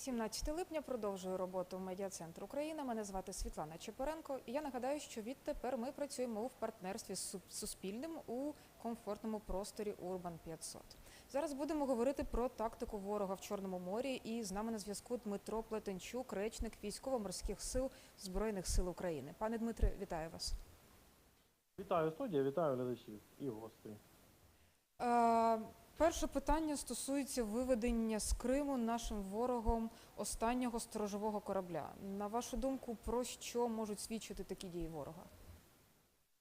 17 липня продовжую роботу в медіа-центр Україна. Мене звати Світлана Чепоренко. І я нагадаю, що відтепер ми працюємо в партнерстві з Суспільним у комфортному просторі Урбан 500. Зараз будемо говорити про тактику ворога в Чорному морі. І з нами на зв'язку Дмитро Плетенчук, речник військово-морських сил Збройних сил України. Пане Дмитре, вітаю вас. Вітаю студія, вітаю глядачів і гостей. Перше питання стосується виведення з Криму нашим ворогом останнього сторожового корабля. На вашу думку, про що можуть свідчити такі дії ворога?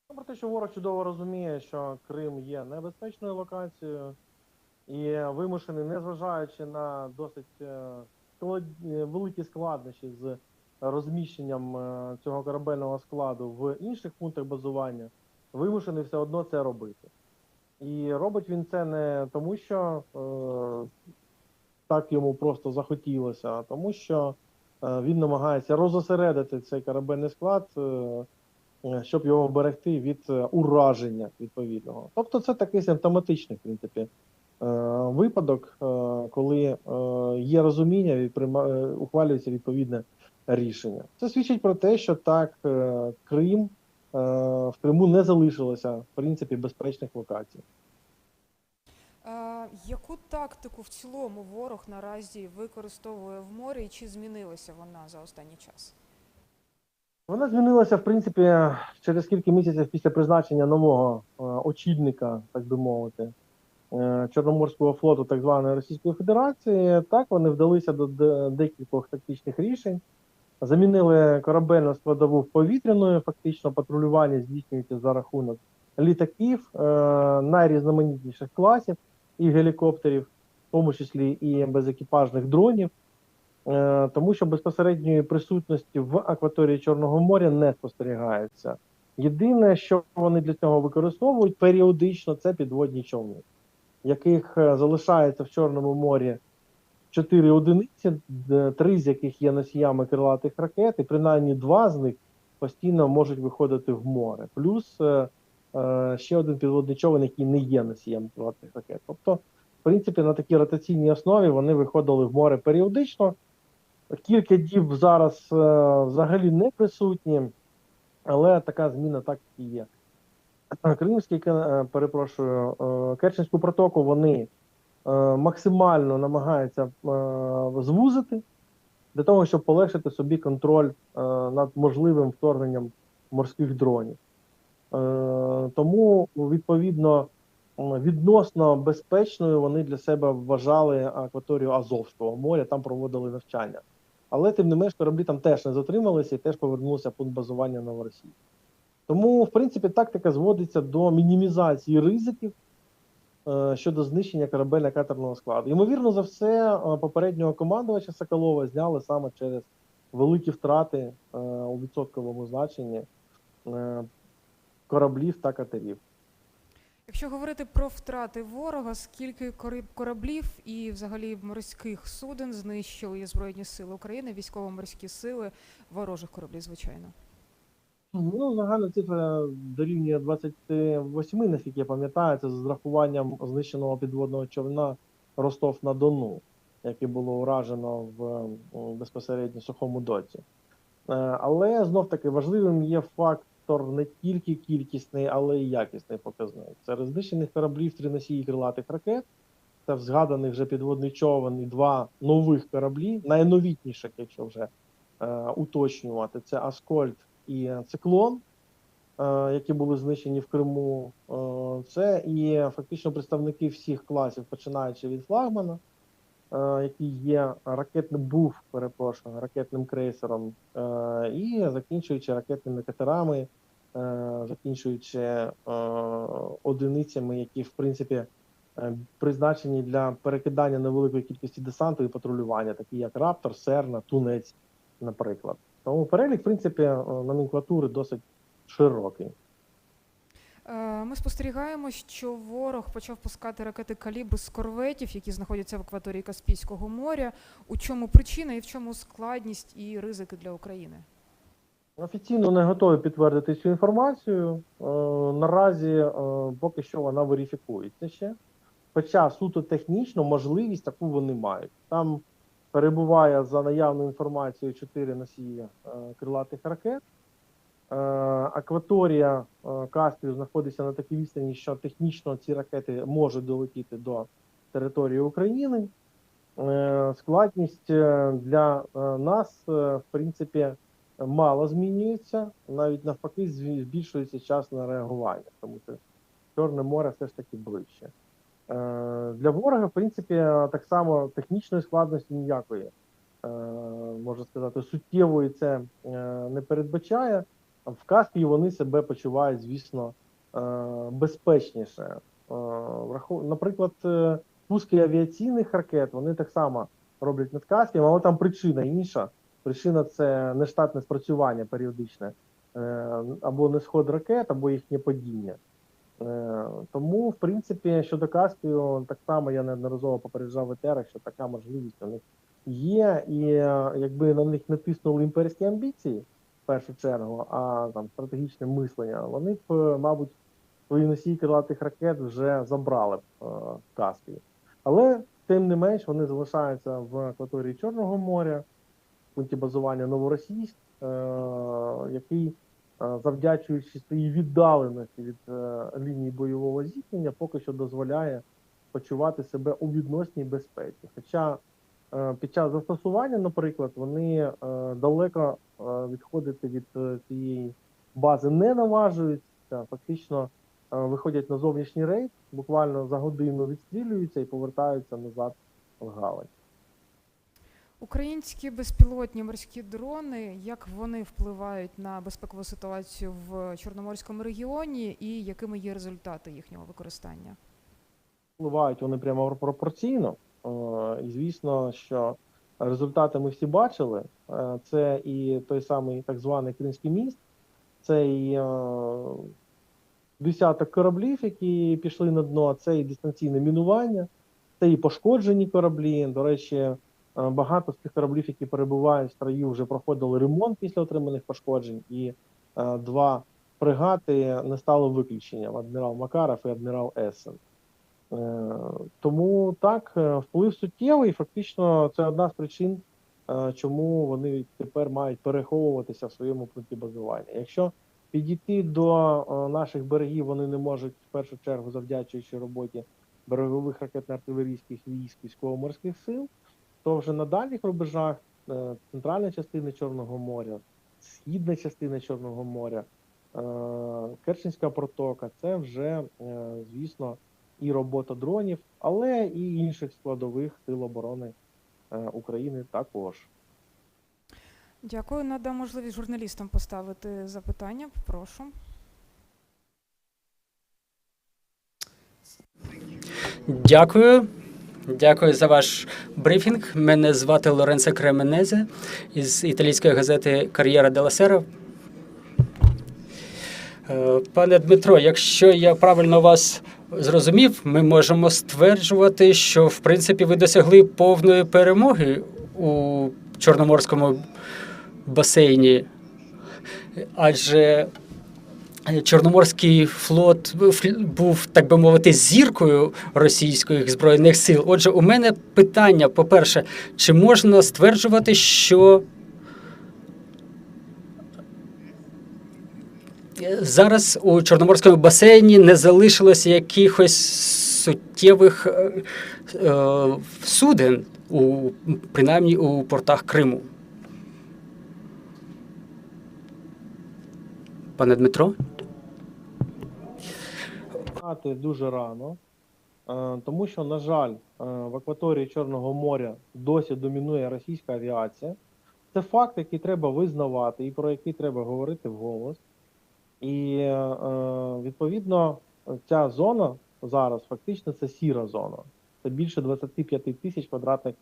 Ну, Про те, що ворог чудово розуміє, що Крим є небезпечною локацією і вимушений, незважаючи на досить е, е, великі складнощі з розміщенням е, цього корабельного складу в інших пунктах базування, вимушений все одно це робити. І робить він це не тому, що е, так йому просто захотілося, а тому, що е, він намагається розосередити цей корабельний склад. е, е, щоб його вберегти від е, ураження відповідного. Тобто це такий симптоматичний, в принципі, е, випадок, е, коли е, є розуміння і прийма- е, ухвалюється відповідне рішення. Це свідчить про те, що так е, Крим в Криму не залишилося в принципі безпечних локацій. Е, яку тактику в цілому ворог наразі використовує в морі і чи змінилася вона за останній час? Вона змінилася, в принципі, через кілька місяців після призначення нового е, очільника, так би мовити, е, Чорноморського флоту так званої Російської Федерації. Так вони вдалися до декількох тактичних рішень. Замінили корабельну складову повітряною. Фактично, патрулювання здійснюється за рахунок літаків е, найрізноманітніших класів і гелікоптерів, в тому числі і безекіпажних дронів. Е, тому що безпосередньої присутності в акваторії Чорного моря не спостерігається. Єдине, що вони для цього використовують періодично, це підводні човни, яких е, залишається в Чорному морі чотири одиниці, три з яких є носіями крилатих ракет, і принаймні два з них постійно можуть виходити в море. Плюс е, е, ще один підводний човен, який не є носієм крилатих ракет. Тобто, в принципі, на такій ротаційній основі вони виходили в море періодично. Кілька діб зараз е, взагалі не присутні, але така зміна так і є. Кримський, перепрошую, Керченську протоку вони максимально намагаються е, звузити для того, щоб полегшити собі контроль е, над можливим вторгненням морських дронів. Е, Тому, відповідно, відносно безпечною вони для себе вважали акваторію Азовського моря, там проводили навчання. Але тим не менш кораблі там теж не затрималися і теж повернулися пункт базування Новоросії. Тому, в принципі, тактика зводиться до мінімізації ризиків е, щодо знищення корабельно-катерного складу. Ймовірно, за все, е, попереднього командувача Соколова зняли саме через великі втрати е, у відсотковому значенні е, кораблів та катерів. Якщо говорити про втрати ворога, скільки кораблів і взагалі морських суден знищили Збройні Сили України, військово-морські сили ворожих кораблів, звичайно. Ну, загальна цифра дорівнює 28, наскільки я пам'ятаю, це з зрахуванням знищеного підводного човна Ростов на Дону, яке було уражено в безпосередньо сухому доці. Е, Але знов таки важливим є фактор не тільки кількісний, але й якісний показник. Серед знищених кораблів три носії крилатих ракет. Це згаданий вже підводний човен і два нових кораблі, найновітніших, якщо вже е, уточнювати, це Аскольд і Циклон, е, які були знищені в Криму. Е, Це і фактично представники всіх класів, починаючи від флагмана, е, який є ракетним був, перепрошую, ракетним крейсером, і закінчуючи ракетними катерами, закінчуючи одиницями, які в принципі призначені для перекидання невеликої кількості десанту і патрулювання, такі як Раптор, Серна, Тунець, наприклад. Тому перелік, в принципі, е, номенклатури досить широкий. Е, Ми спостерігаємо, що ворог почав пускати ракети калібр з корветів, які знаходяться в акваторії Каспійського моря. У чому причина і в чому складність і ризики для України? Офіційно не готові підтвердити цю інформацію. Е, Наразі поки що вона верифікується ще. Хоча суто технічно можливість таку вони мають. Там перебуває за наявною інформацією 4 носії е, крилатих ракет. Е, Акваторія е, Каспію знаходиться на такій відстані, що технічно ці ракети можуть долетіти до території України. Е, Складність для нас, в принципі, мало змінюється, навіть навпаки, збільшується час на реагування, тому що Чорне море все ж таки ближче. Е, Для ворога, в принципі, так само технічної складності ніякої, е, можна сказати, суттєвої це е, не передбачає. В Каспії вони себе почувають, звісно, безпечніше. Наприклад, пуски авіаційних ракет вони так само роблять над Каспієм, але там причина інша. Причина це нештатне спрацювання періодичне або не сход ракет, або їхнє падіння. Е, Тому, в принципі, щодо Каспію, так само я неодноразово попереджав в етерах, що така можливість у них є, і е, якби на них не тиснули імперські амбіції, в першу чергу, а там стратегічне мислення, вони б, е, мабуть, свої носії крилатих ракет вже забрали б е, в Каспії. Але тим не менш вони залишаються в акваторії Чорного моря, в пункті базування Новоросійськ, який, завдячуючи своїй віддаленості від е, лінії бойового зіткнення, поки що дозволяє почувати себе у відносній безпеці. Хоча е, під час застосування, наприклад, вони е, далеко е, відходити від е, цієї бази не наважуються, фактично е, виходять на зовнішній рейд, буквально за годину відстрілюються і повертаються назад в гавань. Українські безпілотні морські дрони, як вони впливають на безпекову ситуацію в Чорноморському регіоні і якими є результати їхнього використання? впливають вони прямо пропорційно. Е, І звісно, що результати ми всі бачили. Е, Це і той самий так званий Кримський міст, це і е, десяток кораблів, які пішли на дно, це і дистанційне мінування, це і пошкоджені кораблі. До речі, багато з тих кораблів, які перебувають в строю, вже проходили ремонт після отриманих пошкоджень, і е, два фрегати не стало виключенням: адмірал Макаров і адмірал Ессен. Е, Тому так, е, вплив суттєвий. Фактично, це одна з причин, е, чому вони тепер мають переховуватися в своєму пункті базування. Якщо підійти до е, наших берегів, вони не можуть в першу чергу, завдячуючи роботі берегових ракетно-артилерійських військ військово-морських сил, то вже на дальніх рубежах е, центральна частина Чорного моря, східна частина Чорного моря, е, Керченська протока, це вже, е, звісно, і робота дронів, але і інших складових сил оборони України також. Дякую. Надам можливість журналістам поставити запитання. Прошу. Дякую. Дякую за ваш брифінг. Мене звати Лоренцо Кременезе із італійської газети Кар'єра Дела Сера. Е, Пане Дмитро, якщо я правильно вас зрозумів, ми можемо стверджувати, що в принципі ви досягли повної перемоги у Чорноморському басейні. Адже Чорноморський флот фл- був, так би мовити, зіркою російських збройних сил. Отже, у мене питання: по-перше, чи можна стверджувати, що зараз у Чорноморському басейні не залишилося якихось суттєвих е, е, суден, у, принаймні у портах Криму? Пане Дмитро? Знати дуже рано, е, тому що, на жаль, е, в акваторії Чорного моря досі домінує російська авіація. Це факт, який треба визнавати і про який треба говорити вголос. І е, відповідно ця зона зараз фактично це сіра зона. Це більше 25 тисяч квадратних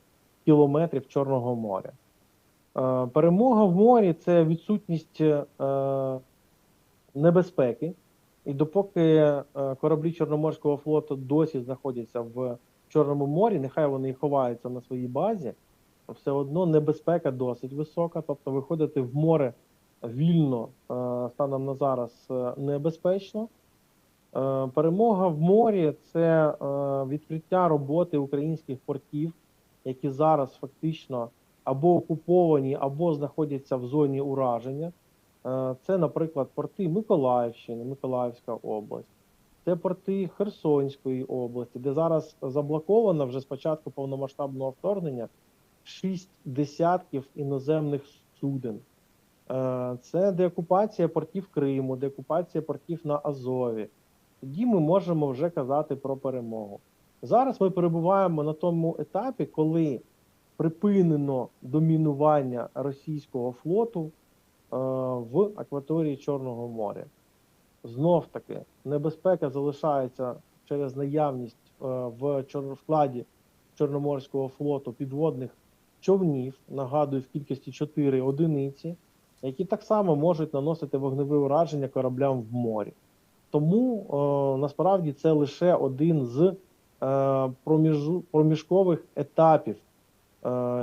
кілометрів Чорного моря. Перемога в морі це відсутність небезпеки. І допоки е, кораблі Чорноморського флоту досі знаходяться в Чорному морі, нехай вони ховаються на своїй базі, все одно небезпека досить висока. Тобто виходити в море вільно е, станом на зараз е, небезпечно. Перемога в морі це відкриття роботи українських портів, які зараз фактично або окуповані, або знаходяться в зоні ураження. Е, Це, наприклад, порти Миколаївщини, Миколаївська область, це порти Херсонської області, де зараз заблоковано вже з початку повномасштабного вторгнення шість десятків іноземних суден. Е, Це деокупація портів Криму, деокупація портів на Азові. Тоді ми можемо вже казати про перемогу. Зараз ми перебуваємо на тому етапі, коли припинено домінування російського флоту в акваторії Чорного моря. Знов таки, небезпека залишається через наявність е, в складі Чорноморського флоту підводних човнів, нагадую, в кількості 4 одиниці, які так само можуть наносити вогневе ураження кораблям в морі. Тому е, насправді це лише один з е, проміжу- проміжкових етапів е,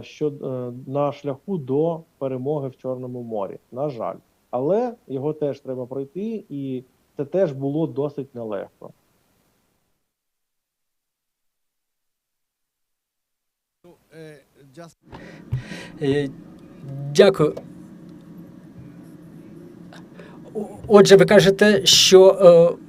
що, е, на шляху до перемоги в Чорному морі. На жаль. Але його теж треба пройти, і це теж було досить нелегко. Е, Дякую. Отже, ви кажете, що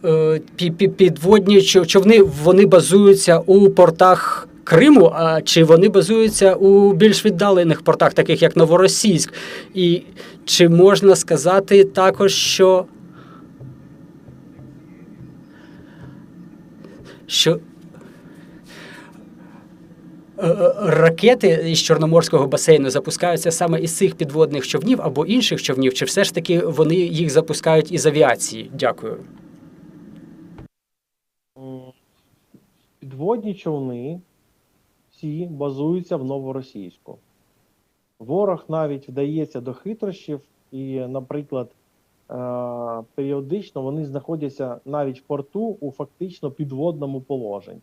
е, е, пі- пі- підводні човни вони базуються у портах Криму, а чи вони базуються у більш віддалених портах, таких як Новоросійськ? І чи можна сказати також, що, що Е, е, ракети із Чорноморського басейну запускаються саме із цих підводних човнів або інших човнів, чи все ж таки вони їх запускають із авіації? Дякую. Підводні човни всі базуються в новоросійську. Ворог навіть вдається до хитрощів, і, наприклад, е, періодично вони знаходяться навіть в порту у фактично підводному положенні.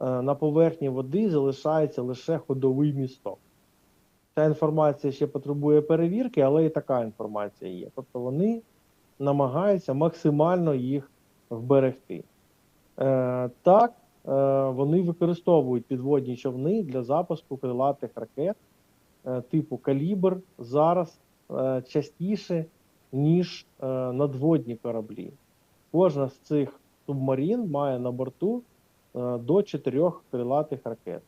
Е, На поверхні води залишається лише ходовий місток. Ця інформація ще потребує перевірки, але і така інформація є. Тобто вони намагаються максимально їх вберегти. Е, так, вони використовують підводні човни для запуску крилатих ракет е, типу калібр зараз е, частіше, ніж е, надводні кораблі. Кожна з цих субмарін має на борту е, до чотирьох крилатих ракет.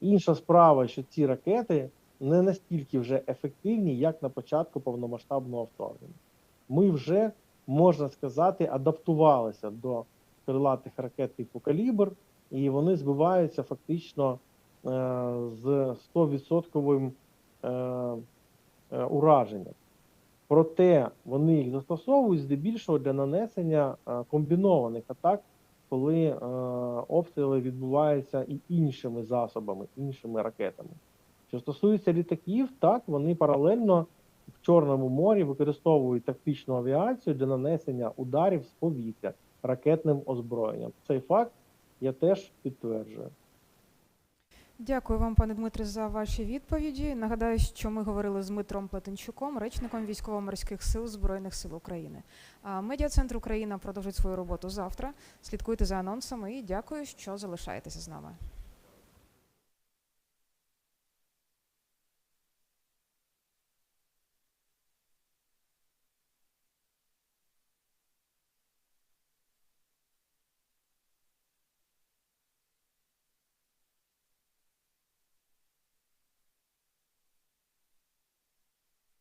Інша справа, що ці ракети не настільки вже ефективні, як на початку повномасштабного вторгнення. Ми вже, можна сказати, адаптувалися до крилатих ракет типу калібр, і вони збиваються фактично е, з 100% е, е, ураженням. Проте вони їх застосовують здебільшого для нанесення комбінованих атак, коли обстріли відбуваються і іншими засобами, іншими ракетами. Що стосується літаків, так вони паралельно в Чорному морі використовують тактичну авіацію для нанесення ударів з повітря ракетним озброєнням. Цей факт я теж підтверджую. Дякую вам, пане Дмитре, за ваші відповіді. Нагадаю, що ми говорили з Дмитром Плетенчуком, речником військово-морських сил Збройних сил України. А Медіа-центр Україна продовжить свою роботу завтра. Слідкуйте за анонсами і дякую, що залишаєтеся з нами.